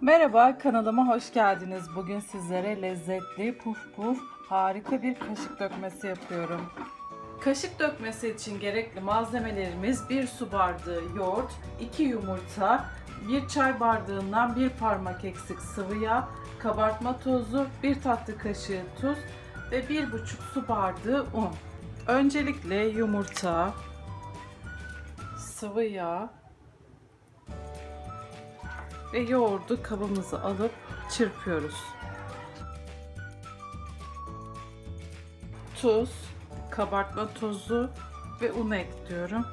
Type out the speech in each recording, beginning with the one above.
Merhaba kanalıma hoş geldiniz. Bugün sizlere lezzetli puf puf harika bir kaşık dökmesi yapıyorum. Kaşık dökmesi için gerekli malzemelerimiz 1 su bardağı yoğurt, 2 yumurta, 1 çay bardağından 1 parmak eksik sıvı yağ, kabartma tozu, 1 tatlı kaşığı tuz ve 1,5 su bardağı un. Öncelikle yumurta, sıvı yağ, ve yoğurdu kabımıza alıp çırpıyoruz. Tuz, kabartma tozu ve un ekliyorum.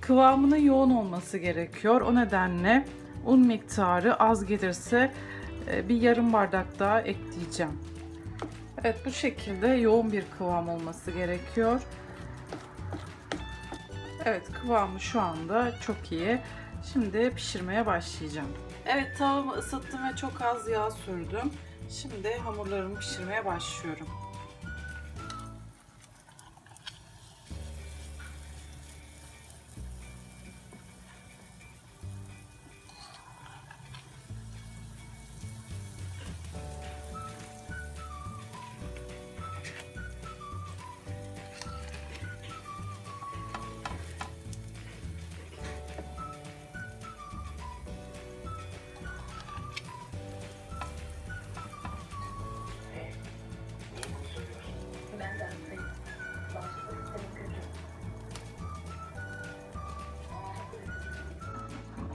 Kıvamının yoğun olması gerekiyor. O nedenle un miktarı az gelirse e, bir yarım bardak daha ekleyeceğim. Evet bu şekilde yoğun bir kıvam olması gerekiyor. Evet kıvamı şu anda çok iyi. Şimdi pişirmeye başlayacağım. Evet tavamı ısıttım ve çok az yağ sürdüm. Şimdi hamurlarımı pişirmeye başlıyorum.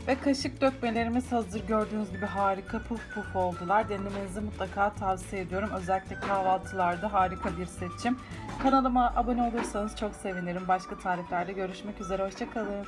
Ve kaşık dökmelerimiz hazır. Gördüğünüz gibi harika puf puf oldular. Denemenizi mutlaka tavsiye ediyorum. Özellikle kahvaltılarda harika bir seçim. Kanalıma abone olursanız çok sevinirim. Başka tariflerde görüşmek üzere. Hoşçakalın.